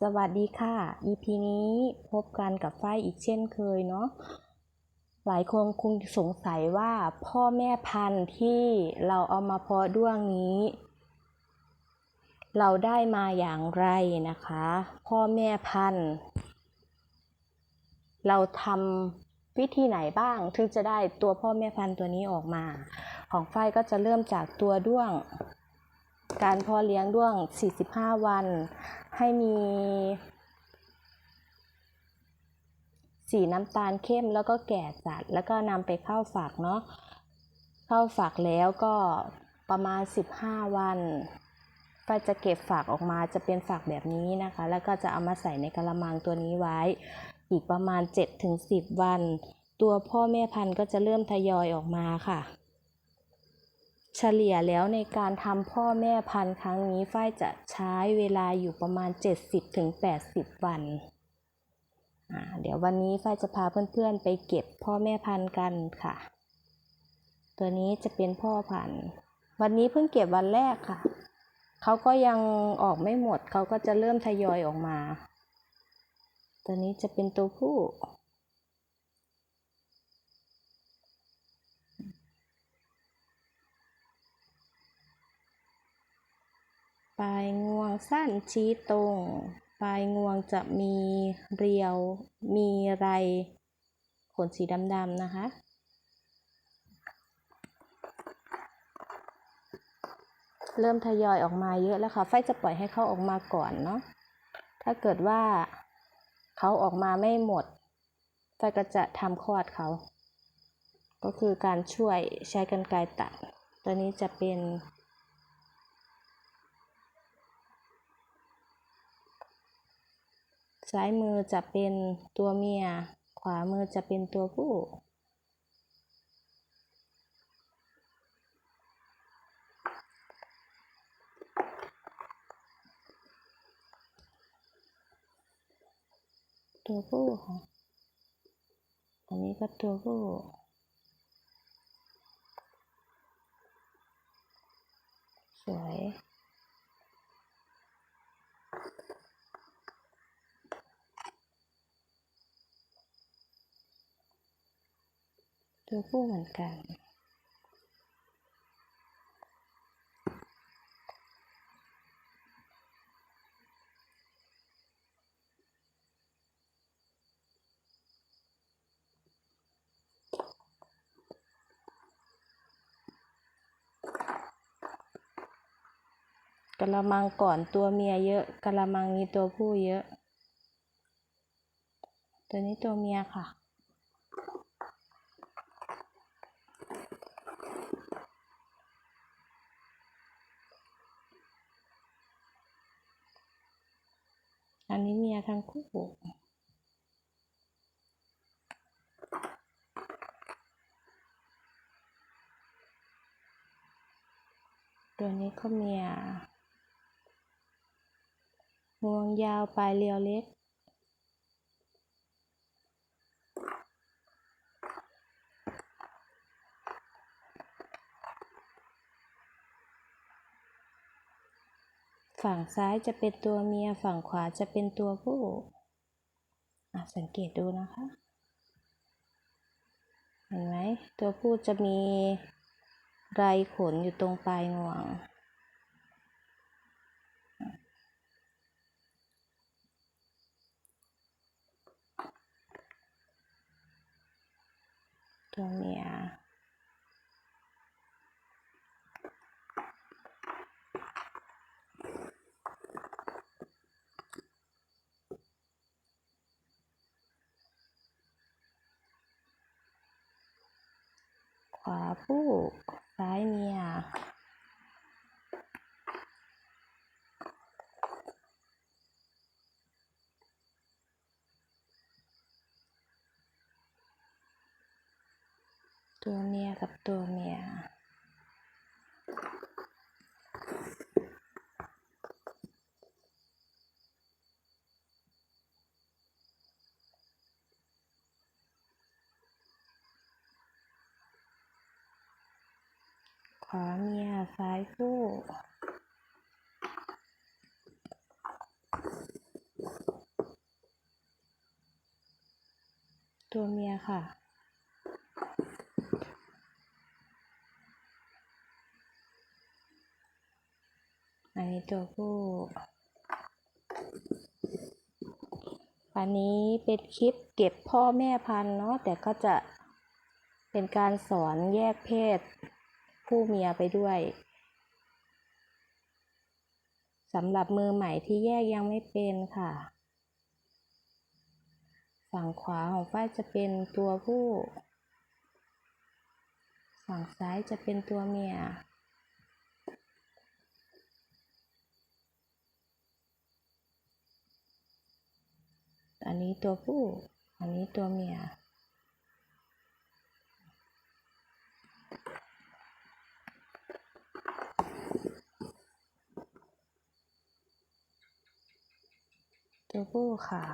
สวัสดีค่ะ EP นี้พบกันกับฝ้ายอีกเช่นเคยเนาะ หลายคนคงสงสัยว่าพ่อแม่พันธุ์ที่เราเอามาเพาะด้วงนี้ เราได้มาอย่างไรนะคะ พ่อแม่พันธุ์ เราทำวิธีไหนบ้างถึงจะได้ตัวพ่อแม่พันธุ์ตัวนี้ออกมา ของฝ้ายก็จะเริ่มจากตัวด้วง การพาะเลี้ยงด้วง 45 วัน ให้มีสีน้ำตาลเข้มแล้วก็แก่จัด แล้วก็นำไปเข้าฝักเนาะเข้าฝักแล้วก็ประมาณ 15 วันก็จะเก็บฝักออกมาจะเป็นฝักแบบนี้นะคะ แล้วก็จะเอามาใส่ในกระมังตัวนี้ไว้ อีกประมาณ 7-10 วัน ตัวพ่อแม่พันธุ์ก็จะเริ่มทยอยออกมาค่ะ เฉลี่ยแล้วในการทำพ่อแม่พันธุ์ครั้งนี้ฝ้ายจะใช้เวลาอยู่ประมาณ 70-80 วันอ่าเดี๋ยววันนี้ฝ้ายจะพาเพื่อนๆไปเก็บพ่อแม่พันธุ์กันค่ะ ตัวนี้จะเป็นพ่อพันธุ์ วันนี้เพิ่งเก็บวันแรกค่ะ เขาก็ยังออกไม่หมด เขาก็จะเริ่มทยอยออกมา ตัวนี้จะเป็นตัวผู้ ปลายงวงสั้นชี้ตรง ปลายงวงจะมีเรียว มีไร ขนสีดำๆนะคะ เริ่มทยอยออกมาเยอะแล้วค่ะ ไฟจะปล่อยให้เขาออกมาก่อนเนาะ ถ้าเกิดว่าเขาออกมาไม่หมด ไฟก็จะทำคลอดเขา ก็คือการช่วยใช้กรรไกรตัด ตัวนี้จะเป็น ซ้ายมือจะเป็นตัวเมีย ขวามือจะเป็นตัวผู้ ตัวผู้ค่ะ อันนี้ก็ตัวผู้สวย ตัวผู้เหมือนกันกะละมังก่อนตัวเมียเยอะกะละมังมีตัวผู้เยอะ ตัวนี้ตัวเมียค่ะ อันนี้เมียทั้ง คู่ตัวนี้ก็มียงวงยาวปลายเรียวเล็ก ฝั่งซ้ายจะเป็นตัวเมีย ฝั่งขวาจะเป็นตัวผู้อะสังเกตดูนะคะ เห็นไหม ตัวผู้จะมีไรขนอยู่ตรงปลายงวง ตัวเมีย ขวาผู้ซ้ายเมียตัวเมียกับตัวเมีย ขอเมียสายคู่ตัวเมียค่ะ อันนี้ตัวผู้อันนี้เป็นคลิปเก็บพ่อแม่พันเนาะ แต่ก็จะเป็นการสอนแยกเพศ ผู้เมียไปด้วยสำหรับมือใหม่ที่แยกยังไม่เป็นค่ะ ฝั่งขวาของฝ้ายจะเป็นตัวผู้ ฝั่งซ้ายจะเป็นตัวเมียอันนี้ตัวผู้ อันนี้ตัวเมีย ตัวผู้ค่ะ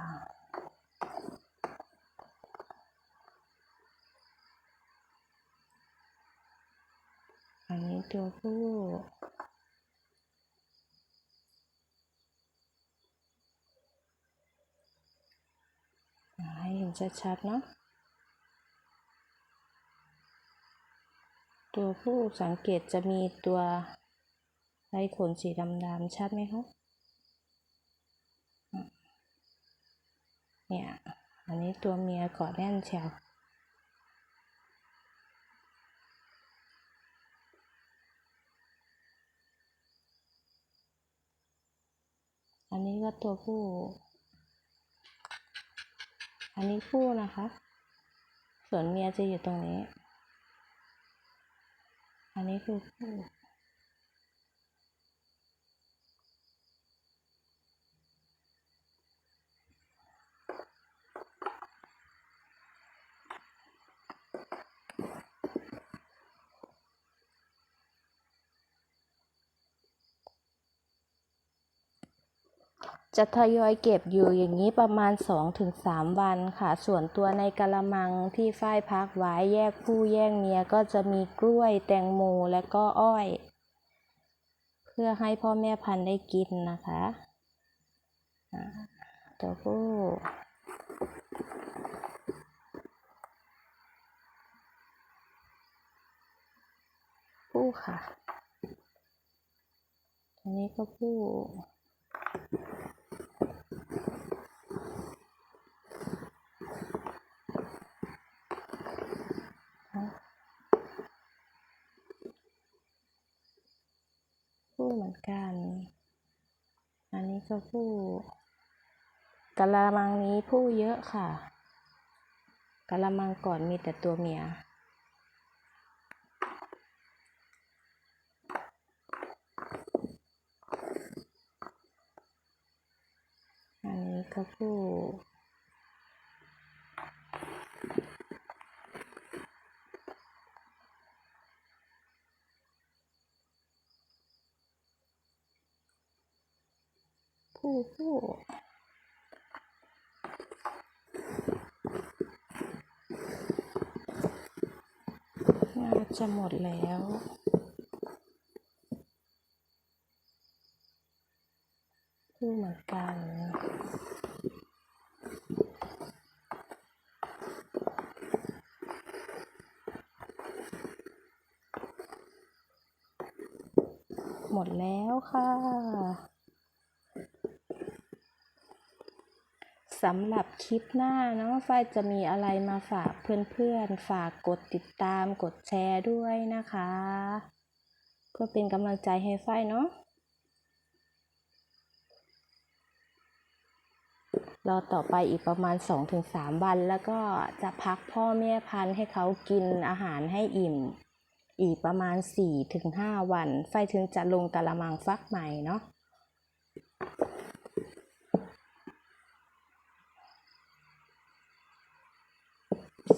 อันนี้ตัวผู้ให้เห็นชัดๆเนาะตัวผู้สังเกตจะมีตัวไรขนสีดำๆชัดไหมคะ เนี่ย อันนี้ตัวเมียกาะแน่นเชียวอันนี้ก็ตัวผู้ อันนี้ผู้นะคะ ส่วนเมียจะอยู่ตรงนี้ อันนี้คือผู้ จะทยอยเก็บอยู่อย่างนี้ประมาณ 2-3 วันค่ะ ส่วนตัวในกะละมังที่ฝ้ายพักไว้แยกผู้แยกเมียก็จะมีกล้วยแตงโมและก็อ้อย เพื่อให้พ่อแม่พันธุ์ได้กินนะคะตัวผู้ผู้ค่ะ อันนี้ก็ผู้ เหมือนกัน อันนี้ก็ผู้กะละมังนี้ผู้เยอะค่ะกะละมังก่อนมีแต่ตัวเมียอันนี้ก็ผู้ ผู้ผู้น่าจะหมดแล้วผู้เหมือนกันหมดแล้วค่ะ สำหรับคลิปหน้าเนาะฝ้ายจะมีอะไรมาฝากเพื่อนๆ ฝากกดติดตามกดแชร์ด้วยนะคะ เพื่อเป็นกำลังใจให้ฝ้ายเนาะรอต่อไปอีกประมาณ 2-3 วัน แล้วก็จะพักพ่อแม่พันธุ์ให้เขากินอาหารให้อิ่ม อีกประมาณ 4-5 วัน ไฟถึงจะลงกะละมังฟักใหม่เนาะ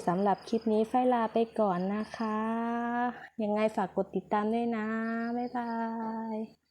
สำหรับคลิปนี้ไฟลาไปก่อนนะคะ ยังไงฝากกดติดตามด้วยนะ บ๊ายบาย